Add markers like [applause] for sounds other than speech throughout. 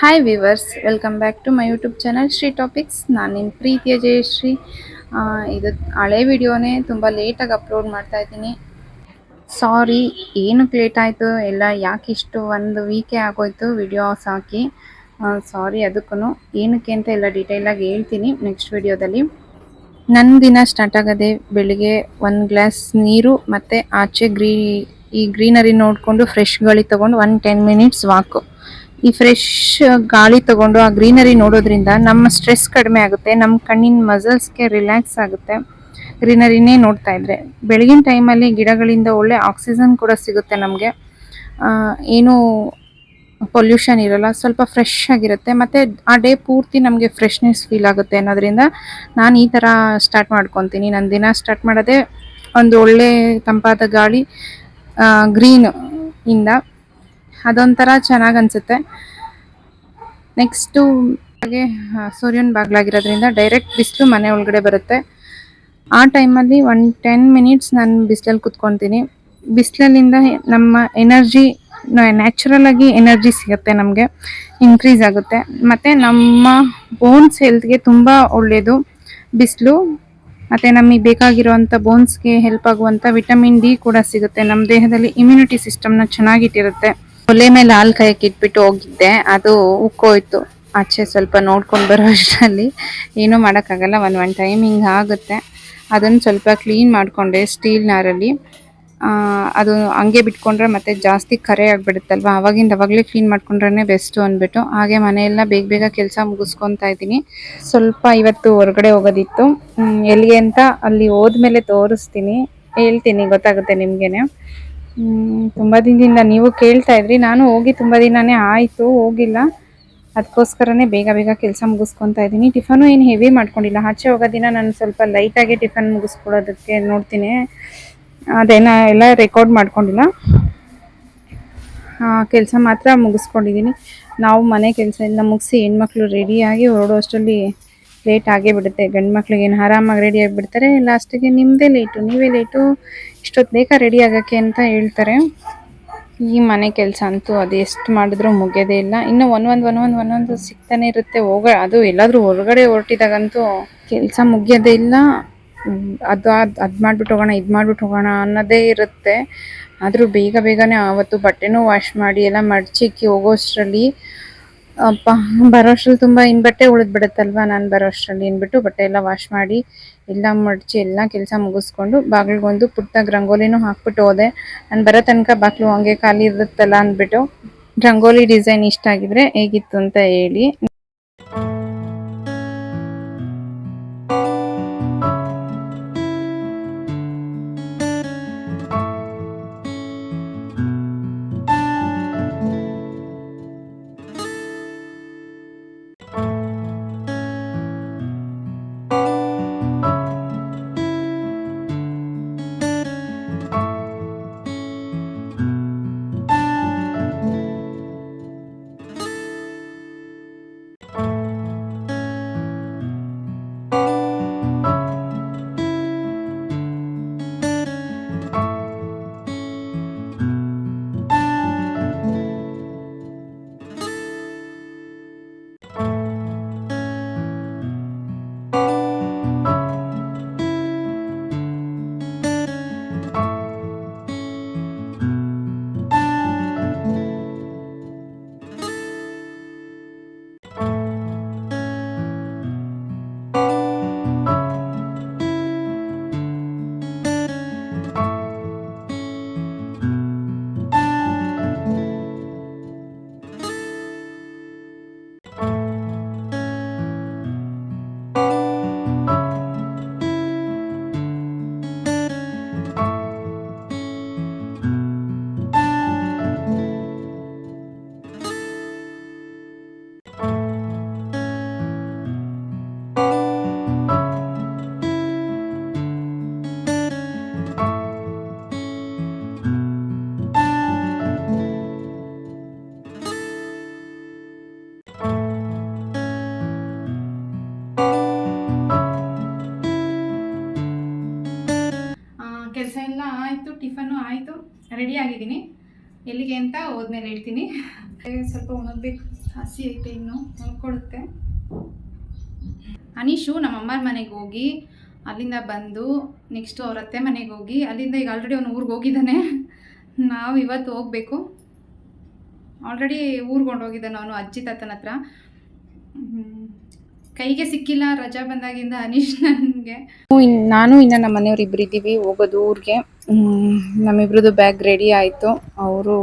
Hi viewers welcome back to my YouTube channel Shri topics ನಾನು ನಿಮ್ಮ ಪ್ರೀತಿಯ ಜಯಶ್ರೀ. ಇದು ಹಳೆ ವಿಡಿಯೋನೇ ತುಂಬ ಲೇಟಾಗಿ ಅಪ್ಲೋಡ್ ಮಾಡ್ತಾ ಇದ್ದೀನಿ. ಸಾರಿ ಏನಕ್ಕೆ ಲೇಟ್ ಆಯಿತು? ಎಲ್ಲ ಯಾಕೆ ಇಷ್ಟು ಒಂದು ವೀಕೆ ಆಗೋಯ್ತು? ವಿಡಿಯೋಸ್ ಹಾಕಿ. ಸಾರಿ ಅದಕ್ಕೂ ಏನಕ್ಕೆ ಅಂತ ಎಲ್ಲ ಡೀಟೇಲಾಗಿ ಹೇಳ್ತೀನಿ ನೆಕ್ಸ್ಟ್ ವಿಡಿಯೋದಲ್ಲಿ. ನನ್ನ ದಿನ ಸ್ಟಾರ್ಟ್ ಆಗೋದೆ ಬೆಳಿಗ್ಗೆ ಒಂದು ಗ್ಲಾಸ್ ನೀರು ಮತ್ತು ಆಚೆ ಗ್ರೀ ಈ ಗ್ರೀನರಿ ನೋಡಿಕೊಂಡು ಫ್ರೆಶ್ ಗಾಳಿ ತೊಗೊಂಡು ಒನ್ ಟೆನ್ ಮಿನಿಟ್ಸ್ ವಾಕು ಈ ಫ್ರೆಶ್ ಗಾಳಿ ತಗೊಂಡು ಆ ಗ್ರೀನರಿ ನೋಡೋದ್ರಿಂದ ನಮ್ಮ ಸ್ಟ್ರೆಸ್ ಕಡಿಮೆ ಆಗುತ್ತೆ ನಮ್ಮ ಕಣ್ಣಿನ ಮಸಲ್ಸ್ಗೆ ರಿಲ್ಯಾಕ್ಸ್ ಆಗುತ್ತೆ. ಗ್ರೀನರಿನೇ ನೋಡ್ತಾ ಇದ್ರೆ. ಬೆಳಗಿನ ಟೈಮಲ್ಲಿ ಗಿಡಗಳಿಂದ ಒಳ್ಳೆ ಆಕ್ಸಿಜನ್ ಕೂಡ ಸಿಗುತ್ತೆ ನಮಗೆ. ಏನು ಪೊಲ್ಯೂಷನ್ ಇರಲ್ಲ, ಸ್ವಲ್ಪ ಫ್ರೆಶ್ ಆಗಿರುತ್ತೆ. ಮತ್ತು ಆ ಡೇ ಪೂರ್ತಿ ನಮಗೆ ಫ್ರೆಶ್ನೆಸ್ ಫೀಲ್ ಆಗುತ್ತೆ ಅನ್ನೋದ್ರಿಂದ ನಾನು ಈ ಥರ ಸ್ಟಾರ್ಟ್ ಮಾಡ್ಕೊತೀನಿ. ನನ್ನ ದಿನ ಸ್ಟಾರ್ಟ್ ಮಾಡೋದೇ ಒಂದು ಒಳ್ಳೆ ತಂಪಾದ ಗಾಳಿ ಗ್ರೀನ್ ಇಂದ. ಅದೊಂಥರ ಚೆನ್ನಾಗಿ ಅನಿಸುತ್ತೆ. ನೆಕ್ಸ್ಟು ಹಾಗೆ ಸೂರ್ಯನ ಬಾಗ್ಲಾಗಿರೋದ್ರಿಂದ ಡೈರೆಕ್ಟ್ ಬಿಸಿಲು ಮನೆ ಒಳಗಡೆ ಬರುತ್ತೆ. ಆ ಟೈಮಲ್ಲಿ ಒನ್ ಟೆನ್ ಮಿನಿಟ್ಸ್ ನಾನು ಬಿಸಿಲಲ್ಲಿ ಕುತ್ಕೊತೀನಿ. ಬಿಸಿಲಲ್ಲಿಂದ ನಮ್ಮ ಎನರ್ಜಿ ನ್ಯಾಚುರಲ್ ಆಗಿ ಎನರ್ಜಿ ಸಿಗುತ್ತೆ ನಮಗೆ. ಇನ್ಕ್ರೀಸ್ ಆಗುತ್ತೆ. ಮತ್ತು ನಮ್ಮ ಬೋನ್ಸ್ ಹೆಲ್ತ್ಗೆ ತುಂಬ ಒಳ್ಳೆಯದು ಬಿಸಿಲು, ಮತ್ತು ನಮಗೆ ಬೇಕಾಗಿರುವಂಥ ಬೋನ್ಸ್ಗೆ ಹೆಲ್ಪ್ ಆಗುವಂಥ ವಿಟಮಿನ್ ಡಿ ಕೂಡ ಸಿಗುತ್ತೆ. ನಮ್ಮ ದೇಹದಲ್ಲಿ ಇಮ್ಯುನಿಟಿ ಸಿಸ್ಟಮ್ನ ಚೆನ್ನಾಗಿಟ್ಟಿರುತ್ತೆ ಒಲೆ ಮೇಲೆ ಹಾಲು ಕಾಯಕ್ಕೆ ಇಟ್ಬಿಟ್ಟು ಹೋಗಿದ್ದೆ. ಅದು ಉಕ್ಕೋಯ್ತು. ಆಚೆ ಸ್ವಲ್ಪ ನೋಡ್ಕೊಂಡು ಬರೋ ಅಷ್ಟರಲ್ಲಿ. ಏನೂ ಮಾಡೋಕ್ಕಾಗಲ್ಲ. ಒಂದು ಒನ್ ಟೈಮ್ ಹಿಂಗೆ ಆಗುತ್ತೆ. ಅದನ್ನು ಸ್ವಲ್ಪ ಕ್ಲೀನ್ ಮಾಡಿಕೊಂಡೆ ಸ್ಟೀಲ್ ನಾರಲ್ಲಿ. ಅದು ಹಂಗೆ ಬಿಟ್ಕೊಂಡ್ರೆ ಮತ್ತೆ ಜಾಸ್ತಿ ಕರೆ ಆಗಿಬಿಡುತ್ತಲ್ವ? ಅವಾಗಿಂದ ಅವಾಗಲೇ ಕ್ಲೀನ್ ಮಾಡ್ಕೊಂಡ್ರೆ ಬೆಸ್ಟು ಅಂದ್ಬಿಟ್ಟು ಹಾಗೆ ಮನೆಯೆಲ್ಲ ಬೇಗ ಬೇಗ ಕೆಲಸ ಮುಗಿಸ್ಕೊತಾ ಇದ್ದೀನಿ. ಸ್ವಲ್ಪ ಇವತ್ತು ಹೊರಗಡೆ ಹೋಗೋದಿತ್ತು. ಎಲ್ಲಿಗೆ ಅಂತ ಅಲ್ಲಿ ಹೋದ್ಮೇಲೆ ತೋರಿಸ್ತೀನಿ. ಹೇಳ್ತೀನಿ. ಗೊತ್ತಾಗುತ್ತೆ ನಿಮಗೇನೆ. ತುಂಬ ದಿನದಿಂದ ನೀವು ಕೇಳ್ತಾ ಇದ್ರಿ. ನಾನು ಹೋಗಿ ತುಂಬ ದಿನನೇ ಆಯಿತು, ಹೋಗಿಲ್ಲ. ಅದಕ್ಕೋಸ್ಕರನೇ ಬೇಗ ಬೇಗ ಕೆಲಸ ಮುಗಿಸ್ಕೊತ ಇದ್ದೀನಿ. ಟಿಫನು ಏನು ಹೆವಿ ಮಾಡ್ಕೊಂಡಿಲ್ಲ. ಆಚೆ ಹೋಗೋ ದಿನ ನಾನು ಸ್ವಲ್ಪ ಲೈಟಾಗಿ ಟಿಫನ್ ಮುಗಿಸ್ಕೊಡೋದಕ್ಕೆ ನೋಡ್ತೀನಿ. ಅದೇನ ಎಲ್ಲ ರೆಕಾರ್ಡ್ ಮಾಡ್ಕೊಂಡಿಲ್ಲ. ಕೆಲಸ ಮಾತ್ರ ಮುಗಿಸ್ಕೊಂಡಿದ್ದೀನಿ. ನಾವು ಮನೆ ಕೆಲಸ ಎಲ್ಲ ಮುಗಿಸಿ ಹೆಣ್ಮಕ್ಳು ರೆಡಿಯಾಗಿ ಹೊರಡೋ ಅಷ್ಟರಲ್ಲಿ ಲೇಟ್ ಆಗೇ ಬಿಡುತ್ತೆ ಗಂಡು ಮಕ್ಳಿಗೆ ಏನು ಆರಾಮಾಗಿ ರೆಡಿ ಆಗಿಬಿಡ್ತಾರೆ. ಲಾಸ್ಟಿಗೆ ನಿಮ್ಮದೇ ಲೇಟು ನೀವೇ ಲೇಟು ಇಷ್ಟೊತ್ತು ಬೇಗ ರೆಡಿ ಆಗೋಕ್ಕೆ ಅಂತ ಹೇಳ್ತಾರೆ. ಈ ಮನೆ ಕೆಲಸ ಅಂತೂ ಅದು ಎಷ್ಟು ಮಾಡಿದ್ರೂ ಮುಗಿಯೋದೇ ಇಲ್ಲ. ಇನ್ನು ಒಂದೊಂದು ಒಂದೊಂದು ಒಂದೊಂದು ಸಿಗ್ತಾನೆ ಇರುತ್ತೆ. ಹೋಗ, ಅದು ಎಲ್ಲಾದರೂ ಹೊರಗಡೆ ಹೊರಟಿದಾಗಂತೂ ಕೆಲಸ ಮುಗಿಯೋದೇ ಇಲ್ಲ. ಅದು ಅದು ಅದು ಮಾಡಿಬಿಟ್ಟು ಹೋಗೋಣ, ಇದು ಮಾಡಿಬಿಟ್ಟು ಹೋಗೋಣ ಅನ್ನೋದೇ ಇರುತ್ತೆ. ಆದರೂ ಬೇಗ ಬೇಗನೆ ಆವತ್ತು ಬಟ್ಟೆನೂ ವಾಶ್ ಮಾಡಿ, ಎಲ್ಲ ಮಡಚಿಕ್ಕಿ ಹೋಗೋಷ್ಟರಲ್ಲಿ ಅಪ್ಪ, ಬರೋ ತುಂಬ ಇನ್ನು ಬಟ್ಟೆ ಉಳಿದ್ಬಿಡುತ್ತಲ್ವ ನಾನು ಬರೋ ಅಷ್ಟರಲ್ಲಿ ಅಂದ್ಬಿಟ್ಟು ಬಟ್ಟೆ ಎಲ್ಲ ವಾಶ್ ಮಾಡಿ, ಎಲ್ಲ ಮಡಚಿ, ಎಲ್ಲ ಕೆಲಸ ಮುಗಿಸ್ಕೊಂಡು ಬಾಗಿಲ್ಗೆ ಒಂದು ಪುಟ್ಟ ರಂಗೋಲಿನೂ ಹಾಕ್ಬಿಟ್ಟು ಹೋದೆ. ನಾನು ಬರೋ ತನಕ ಬಾಗಿಲು ಹಂಗೆ ಖಾಲಿ ಇರುತ್ತಲ್ಲ ಅಂದ್ಬಿಟ್ಟು ರಂಗೋಲಿ ಡಿಸೈನ್ ಇಷ್ಟ ಆಗಿದ್ರೆ ಹೇಗಿತ್ತು ಅಂತ ಹೇಳಿ. ರೆಡಿ ಆಗಿದ್ದೀನಿ ಎಲ್ಲಿಗೆ ಅಂತ ಹೋದ್ಮೇಲೆ ಹೇಳ್ತೀನಿ. ಸ್ವಲ್ಪ ಒಣಗಬೇಕು. ಹಸಿ ಐತೆ ಇನ್ನು ಉಳ್ಕೊಳ್ಳುತ್ತೆ ಅನೀಶು ನಮ್ಮ ಅಮ್ಮರ ಮನೆಗೆ ಹೋಗಿ ಅಲ್ಲಿಂದ ಬಂದು ನೆಕ್ಸ್ಟು ಅವ್ರ ಅತ್ತೆ ಮನೆಗೆ ಹೋಗಿ ಅಲ್ಲಿಂದ ಈಗ ಆಲ್ರೆಡಿ ಅವ್ನು ಊರಿಗೆ ಹೋಗಿದ್ದಾನೆ. ನಾವು ಇವತ್ತು ಹೋಗಬೇಕು. ಆಲ್ರೆಡಿ ಊರಿಗೆ ಹೊಂಟೋಗಿದ್ದಾನೆ ಅವನು ಅಜ್ಜಿ ತಾತನ ಹತ್ರ. ಕೈಗೆ ಸಿಕ್ಕಿಲ್ಲ ರಜಾ ಬಂದಾಗಿಂದ ಅನೀಶ್ ನನಗೆ. ನಾನು ಇನ್ನು ನಮ್ಮ ಮನೆಯವ್ರು ಇಬ್ರು ಇದ್ದೀವಿ, ಹೋಗೋದು ಊರಿಗೆ. ನಮ್ಮಿಬ್ರದ್ದು ಬ್ಯಾಗ್ ರೆಡಿ ಆಯಿತು. ಅವರು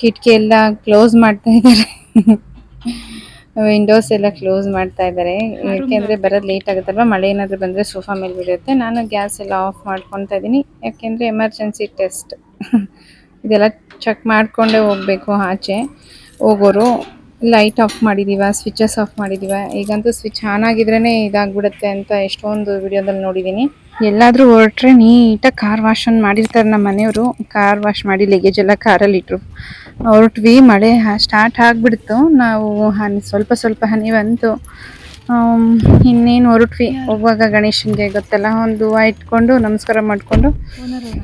ಕಿಟಕಿ ಎಲ್ಲ ಕ್ಲೋಸ್ ಮಾಡ್ತಾ ಇದ್ದಾರೆ. ವಿಂಡೋಸ್ ಎಲ್ಲ ಕ್ಲೋಸ್ ಮಾಡ್ತಾ ಇದ್ದಾರೆ. ಯಾಕೆಂದ್ರೆ ಬರೋದು ಲೇಟ್ ಆಗುತ್ತಲ್ವಾ? ಮಳೆ ಏನಾದರೂ ಬಂದರೆ ಸೋಫಾ ಮೇಲೆ ಬಿಡುತ್ತೆ. ನಾನು ಗ್ಯಾಸ್ ಎಲ್ಲ ಆಫ್ ಮಾಡ್ಕೊತಾ ಇದ್ದೀನಿ. ಯಾಕೆಂದರೆ ಎಮರ್ಜೆನ್ಸಿ ಟೆಸ್ಟ್ ಇದೆಲ್ಲ ಚೆಕ್ ಮಾಡಿಕೊಂಡೇ ಹೋಗಬೇಕು ಆಚೆ. ಹೋಗೋರು ಲೈಟ್ ಆಫ್ ಮಾಡಿದೀವ ಸ್ವಿಚಸ್ ಆಫ್ ಮಾಡಿದೀವ. ಈಗಂತೂ ಸ್ವಿಚ್ ಆನ್ ಆಗಿದ್ರೇ ಇದಾಗ್ಬಿಡುತ್ತೆ ಅಂತ ಎಷ್ಟೊಂದು ವಿಡಿಯೋದಲ್ಲಿ ನೋಡಿದ್ದೀನಿ. ಎಲ್ಲಾದರೂ ಹೊರಟ್ರೆ ನೀಟಾಗಿ ಕಾರ್ ವಾಶ್ ಅನ್ನು ಮಾಡಿರ್ತಾರೆ ನಮ್ಮ ಮನೆಯವರು. ಕಾರ್ ವಾಶ್ ಮಾಡಿ ಲಗೇಜ್ ಎಲ್ಲ ಕಾರಲ್ಲಿ ಇಟ್ರು. ಹೊರಟ್ವಿ ಮಳೆ ಸ್ಟಾರ್ಟ್ ಆಗಿಬಿಡ್ತು. ನಾವು ಹನಿ ಸ್ವಲ್ಪ ಸ್ವಲ್ಪ ಹನಿ ಬಂತು. ಇನ್ನೇನು ಹೊರಟ್ವಿ? ಹೋಗುವಾಗ ಗಣೇಶನಿಗೆ ಗೊತ್ತಲ್ಲ ಒಂದು ಹೂವು ಇಟ್ಕೊಂಡು ನಮಸ್ಕಾರ ಮಾಡಿಕೊಂಡು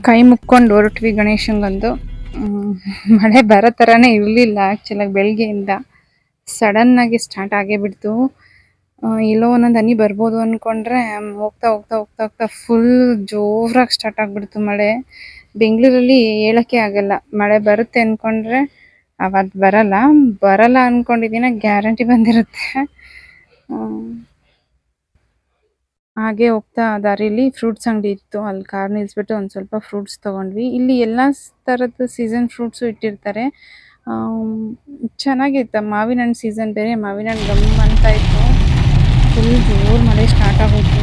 ಕೈ ಮುಕ್ಕೊಂಡು ಹೊರಟ್ವಿ ಗಣೇಶಂಗಂದು ಹ್ಮ್, ಮಳೆ ಬರೋ ಥರನೇ ಇರಲಿಲ್ಲ ಆ್ಯಕ್ಚುಲಾಗಿ ಬೆಳಗ್ಗೆಯಿಂದ. ಸಡನ್ನಾಗಿ ಸ್ಟಾರ್ಟ್ ಆಗೇ ಬಿಡ್ತು ಎಲ್ಲೋ ಒಂದೊಂದು ಹನಿ ಬರ್ಬೋದು ಅಂದ್ಕೊಂಡ್ರೆ ಹೋಗ್ತಾ ಹೋಗ್ತಾ ಹೋಗ್ತಾ ಹೋಗ್ತಾ ಫುಲ್ ಜೋರಾಗಿ ಸ್ಟಾರ್ಟ್ ಆಗಿಬಿಡ್ತು ಮಳೆ. ಬೆಂಗಳೂರಲ್ಲಿ ಹೇಳೋಕ್ಕೆ ಆಗಲ್ಲ. ಮಳೆ ಬರುತ್ತೆ ಅಂದ್ಕೊಂಡ್ರೆ ಅವತ್ತು ಬರಲ್ಲ. ಬರಲ್ಲ ಅಂದ್ಕೊಂಡಿದ್ದೀನ ಗ್ಯಾರಂಟಿ ಬಂದಿರುತ್ತೆ. ಹಾಗೆ ಹೋಗ್ತಾ ದಾರಿಲಿ ಫ್ರೂಟ್ಸ್ ಅಂಗಡಿ ಇತ್ತು. ಅಲ್ಲಿ ಕಾರ್ ನಿಲ್ಲಿಸ್ಬಿಟ್ಟು ಒಂದು ಸ್ವಲ್ಪ ಫ್ರೂಟ್ಸ್ ತೊಗೊಂಡ್ವಿ. ಇಲ್ಲಿ ಎಲ್ಲ ಥರದ ಸೀಸನ್ ಫ್ರೂಟ್ಸು ಇಟ್ಟಿರ್ತಾರೆ. ಚೆನ್ನಾಗಿತ್ತು. ಮಾವಿನ ಹಣ್ಣು ಸೀಸನ್ ಬೇರೆ ಮಾವಿನ ಹಣ್ಣು ಗಮ್ ಅಂತ ಇತ್ತು. ಫುಲ್ ಜೋರು ಮಳೆ ಸ್ಟಾರ್ಟ್ ಆಗೋಯ್ತು.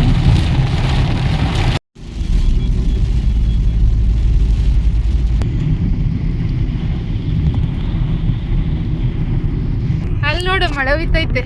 ಅಲ್ಲಿ ನೋಡು, ಮಳೆ ಹೋಯ್ತೈತೆ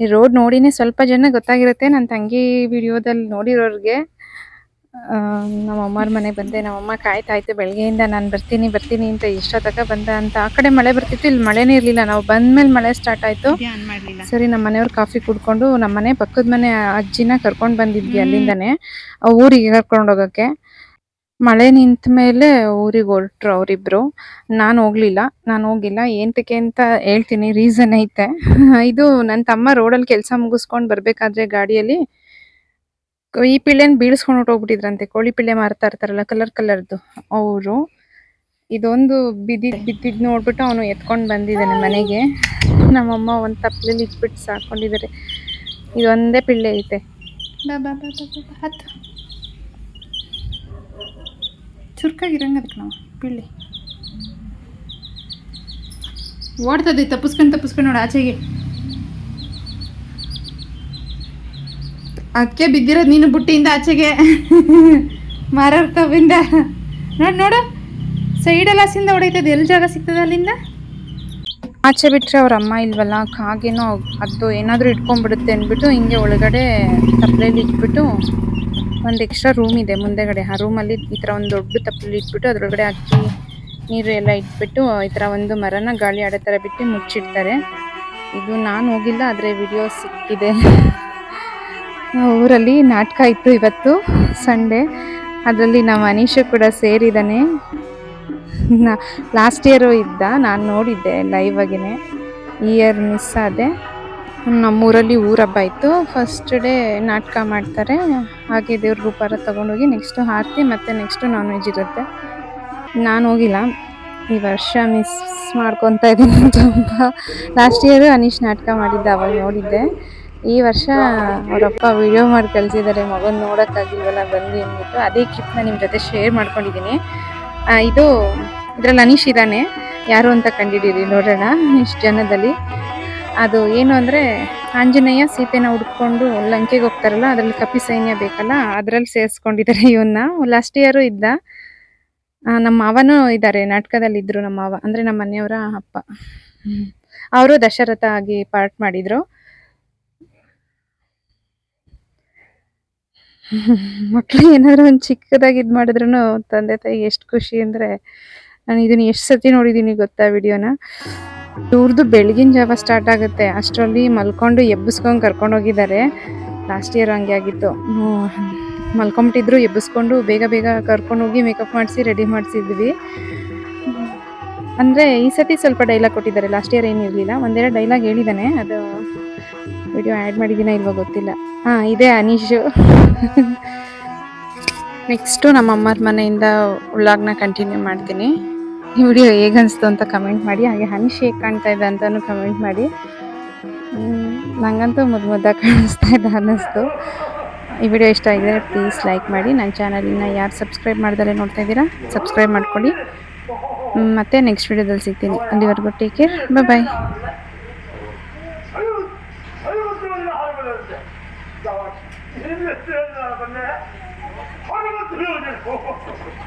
ಈ ರೋಡ್ ನೋಡಿನೇ ಸ್ವಲ್ಪ ಜನ ಗೊತ್ತಾಗಿರುತ್ತೆ ನನ್ನ ತಂಗಿ ವಿಡಿಯೋದಲ್ಲಿ ನೋಡಿರೋರಿಗೆ. ಆ, ನಮ್ಮ ಅಮ್ಮರ ಮನೆಗೆ ಬಂದೆ. ನಮ್ಮಮ್ಮ ಕಾಯ್ತಾ ಇತ್ತು ಬೆಳಗ್ಗೆಯಿಂದ ನಾನು ಬರ್ತೀನಿ ಬರ್ತೀನಿ ಅಂತ ಇಷ್ಟೊತ್ತಕ ಬಂದ ಅಂತ. ಆ ಕಡೆ ಮಳೆ ಬರ್ತಿತ್ತು ಇಲ್ಲಿ ಮಳೆನೇ ಇರಲಿಲ್ಲ. ನಾವು ಬಂದ್ಮೇಲೆ ಮಳೆ ಸ್ಟಾರ್ಟ್ ಆಯ್ತು. ಸರಿ ನಮ್ಮ ಮನೆಯವ್ರು ಕಾಫಿ ಕುಡ್ಕೊಂಡು ನಮ್ಮ ಮನೆ ಪಕ್ಕದ ಮನೆ ಅಜ್ಜಿನ ಕರ್ಕೊಂಡು ಬಂದಿದ್ವಿ ಅಲ್ಲಿಂದಾನೆ ಊರಿಗೆ ಕರ್ಕೊಂಡು ಹೋಗಕ್ಕೆ. ಮಳೆ ನಿಂತ ಮೇಲೆ ಊರಿಗೆ ಹೊರಟ್ರು ಅವರಿಬ್ರು. ನಾನು ಹೋಗ್ಲಿಲ್ಲ. ನಾನು ಹೋಗಿಲ್ಲ. ಏಂತಕ್ಕೆ ಅಂತ ಹೇಳ್ತೀನಿ. ರೀಸನ್ ಐತೆ. [laughs] ಇದು ನನ್ನ ತಮ್ಮ ರೋಡಲ್ಲಿ ಕೆಲಸ ಮುಗಿಸ್ಕೊಂಡು ಬರಬೇಕಾದ್ರೆ ಗಾಡಿಯಲ್ಲಿ ಈ ಪಿಳ್ಳೆನ ಬೀಳ್ಸ್ಕೊಂಡು ಹೊರ್ಟೋಗ್ಬಿಟ್ಟಿದ್ರಂತೆ. ಕೋಳಿ ಪಿಳ್ಳೆ ಮಾರ್ತಾ ಇರ್ತಾರಲ್ಲ ಕಲರ್ ಕಲರ್ದು ಅವರು ಇದೊಂದು ಬಿದ್ದಿ ಬಿದ್ದಿದ್ದು ನೋಡ್ಬಿಟ್ಟು ಅವನು ಎತ್ಕೊಂಡು ಬಂದಿದ್ದಾನೆ ಮನೆಗೆ. ನಮ್ಮಮ್ಮ ಒಂದು ತಪ್ಪಲಲ್ಲಿ ಇಟ್ಬಿಟ್ಟು ಸಾಕೊಂಡಿದ್ದಾರೆ ಇದೊಂದೇ ಪಿಳ್ಳೆ ಐತೆ. ಬಾ ಬಾ ಬಾ ಬಾ, ಹತ್ತು. ಚುರುಕಾಗಿರಂಗ ಅದಕ್ಕೆ ನಾವು. ಪಿಳ್ಳಿ ಓಡ್ತದೆ, ತಪ್ಪಿಸ್ಕೊಂಡು ತಪ್ಪಿಸ್ಕೊಂಡು ನೋಡಿ ಆಚೆಗೆ. ಅದಕ್ಕೆ ಬಿದ್ದಿರೋದು ನೀನು ಬುಟ್ಟಿಯಿಂದ ಆಚೆಗೆ. ಮಾರಾಡ್ತವಿಂದ ನೋಡಿ, ನೋಡು. ಸೈಡೆಲ್ಲ ಸಿಂದ ಹೊಡೈತದೆ. ಎಲ್ಲಿ ಜಾಗ ಸಿಗ್ತದೆ ಅಲ್ಲಿಂದ? ಆಚೆ ಬಿಟ್ಟರೆ ಅವ್ರ ಅಮ್ಮ ಇಲ್ವಲ್ಲ? ಕಾಗೇನೋ ಅದು ಏನಾದರೂ ಇಟ್ಕೊಂಡ್ಬಿಡುತ್ತೆ ಅಂದ್ಬಿಟ್ಟು ಹಿಂಗೆ ಒಳಗಡೆ ತಪ್ಪಲೆಯಲ್ಲಿ ಇಟ್ಬಿಟ್ಟು ಒಂದು ಎಕ್ಸ್ಟ್ರಾ ರೂಮ್ ಇದೆ ಮುಂದೆಗಡೆ. ಆ ರೂಮಲ್ಲಿ ಈ ಥರ ಒಂದು ದೊಡ್ಡ ತಪ್ಪಲಿ ಇಟ್ಬಿಟ್ಟು ಅದರೊಳಗಡೆ ಅಕ್ಕಿ, ನೀರು ಎಲ್ಲ ಇಟ್ಬಿಟ್ಟು ಈ ಥರ ಒಂದು ಮರನ ಗಾಳಿ ಆಡೋ ಥರ ಬಿಟ್ಟು ಮುಚ್ಚಿಡ್ತಾರೆ. ಇದು ನಾನು ಹೋಗಿಲ್ಲ, ಆದರೆ ವಿಡಿಯೋ ಸಿಕ್ಕಿದೆ. ಊರಲ್ಲಿ ನಾಟಕ ಇತ್ತು ಇವತ್ತು ಸಂಡೇ ಅದರಲ್ಲಿ ನಮ್ಮ ಅನೀಶ ಕೂಡ ಸೇರಿದ್ದಾನೆ ಲಾಸ್ಟ್ ಇಯರು ಇದ್ದ, ನಾನು ನೋಡಿದ್ದೆ ಲೈವ್ ಆಗಿನೇ. ಈ ಇಯರ್ ಮಿಸ್ ಆದೆ. ನಮ್ಮೂರಲ್ಲಿ ಊರ ಹಬ್ಬ ಇತ್ತು. ಫಸ್ಟ್ ಡೇ ನಾಟಕ ಮಾಡ್ತಾರೆ. ಹಾಗೆ ದೇವ್ರ ರೂಪಾರ ತೊಗೊಂಡೋಗಿ ನೆಕ್ಸ್ಟು ಆರತಿ ಮತ್ತು ನೆಕ್ಸ್ಟು ನಾನ್ ವೆಜ್ ಇರುತ್ತೆ. ನಾನು ಹೋಗಿಲ್ಲ. ಈ ವರ್ಷ ಮಿಸ್ ಮಾಡ್ಕೊತಾ ಇದ್ದೀನಿ ತುಂಬ ಲಾಸ್ಟ್ ಇಯರು ಅನೀಶ್ ನಾಟಕ ಮಾಡಿದ್ದೆ ಅವಾಗ ನೋಡಿದ್ದೆ. ಈ ವರ್ಷ ಅವರಪ್ಪ ವಿಡಿಯೋ ಮಾಡಿ ಕಳಿಸಿದ್ದಾರೆ. ಮಗನ ನೋಡೋಕ್ಕಾಗಿಲ್ವಲ್ಲ ಬಂದು ಅಂದ್ಬಿಟ್ಟು ಅದೇ ಕ್ಲಿಪ್ನ ನಿಮ್ಮ ಜೊತೆ ಶೇರ್ ಮಾಡ್ಕೊಂಡಿದ್ದೀನಿ ಇದು ಇದರಲ್ಲಿ ಅನೀಶ್ ಇದ್ದಾನೆ. ಯಾರು ಅಂತ ಕಂಡಿಡೀರಿ ನೋಡೋಣ. ಇಷ್ಟು ಜನದಲ್ಲಿ. ಅದು ಏನು ಅಂದರೆ ಆಂಜನೇಯ ಸೀತೆನ ಹುಡ್ಕೊಂಡು ಲಂಕೆಗೆ ಹೋಗ್ತಾರಲ್ಲ, ಅದರಲ್ಲಿ ಕಪಿ ಸೈನ್ಯ ಬೇಕಲ್ಲ, ಅದರಲ್ಲಿ ಸೇರಿಸ್ಕೊಂಡಿದ್ದಾರೆ ಇವನ್ನ ಲಾಸ್ಟ್ ಇಯರು ಇದ್ದ ನಮ್ಮ ಮಾವನೂ ಇದ್ದಾರೆ ನಾಟಕದಲ್ಲಿ ಇದ್ರು ನಮ್ಮ ಮಾವ, ಅಂದರೆ ನಮ್ಮ ಮನೆಯವರ ಅಪ್ಪ. ಅವರು ದಶರಥ ಆಗಿ ಪಾರ್ಟ್ ಮಾಡಿದ್ರು. ಮಕ್ಕಳು ಏನಾದರೂ ಒಂದು ಚಿಕ್ಕದಾಗಿ ಇದು ಮಾಡಿದ್ರು ತಂದೆ ತಾಯಿ ಎಷ್ಟು ಖುಷಿ ಅಂದರೆ, ನಾನು ಇದನ್ನು ಎಷ್ಟು ಸತಿ ನೋಡಿದ್ದೀನಿ ಗೊತ್ತಾ ವಿಡಿಯೋನ. ಇವ್ರದ್ದು ಬೆಳಗಿನ ಜಾವ ಸ್ಟಾರ್ಟ್ ಆಗುತ್ತೆ. ಅಷ್ಟರಲ್ಲಿ ಮಲ್ಕೊಂಡು ಎಬ್ಬಿಸ್ಕೊಂಡು ಕರ್ಕೊಂಡು ಹೋಗಿದ್ದಾರೆ. ಲಾಸ್ಟ್ ಇಯರ್ ಹಂಗೆ ಆಗಿತ್ತು. ಮಲ್ಕೊಂಬಿಟ್ಟಿದ್ರು, ಎಬ್ಬಿಸ್ಕೊಂಡು ಬೇಗ ಬೇಗ ಕರ್ಕೊಂಡು ಹೋಗಿ ಮೇಕಪ್ ಮಾಡಿಸಿ ರೆಡಿ ಮಾಡಿಸಿದ್ವಿ. ಅಂದರೆ ಈ ಸತಿ ಸ್ವಲ್ಪ ಡೈಲಾಗ್ ಕೊಟ್ಟಿದ್ದಾರೆ. ಲಾಸ್ಟ್ ಇಯರ್ ಏನು ಇರಲಿಲ್ಲ. ಒಂದೆರಡು ಡೈಲಾಗ್ ಹೇಳಿದ್ದಾನೆ. ಅದು ವಿಡಿಯೋ ಆ್ಯಡ್ ಮಾಡಿದ್ದೀನ ಇಲ್ವೋ ಗೊತ್ತಿಲ್ಲ. ಹಾಂ, ಇದೆ ಅನೀಶು. ನೆಕ್ಸ್ಟು [laughs] ನಮ್ಮ ಅಮ್ಮರ ಮನೆಯಿಂದ ವ್ಲಾಗ್ನ ಕಂಟಿನ್ಯೂ ಮಾಡ್ತೀನಿ. ಈ ವಿಡಿಯೋ ಹೇಗನ್ನಿಸ್ತು ಅಂತ ಕಮೆಂಟ್ ಮಾಡಿ ಹಾಗೆ ಹನೀಶ್ ಹೇಗೆ ಕಾಣ್ತಾ ಇದೆ ಅಂತಲೂ ಕಮೆಂಟ್ ಮಾಡಿ ನನಗಂತೂ ನಂಗಂತೂ ಮುದ್ದು ಮುದ್ದಾಗಿ ಕಾಣಿಸ್ತಾ ಇದೆ ಅನ್ನಿಸ್ತು ಈ ವಿಡಿಯೋ ಇಷ್ಟ ಆಗಿದ್ರೆ ಪ್ಲೀಸ್ ಲೈಕ್ ಮಾಡಿ ನನ್ನ ಚಾನಲಿನ ಯಾರು ಸಬ್ಸ್ಕ್ರೈಬ್ ಮಾಡ್ದಲೇ ನೋಡ್ತಾ ಇದ್ದೀರಾ ಸಬ್ಸ್ಕ್ರೈಬ್ ಮಾಡ್ಕೊಳ್ಳಿ ಮತ್ತು ನೆಕ್ಸ್ಟ್ ವಿಡಿಯೋದಲ್ಲಿ ಸಿಗ್ತೀನಿ ಅಲ್ಲಿವರೆಗೂ ಟೇಕ್ ಕೇರ್ ಬಾಯ್ 아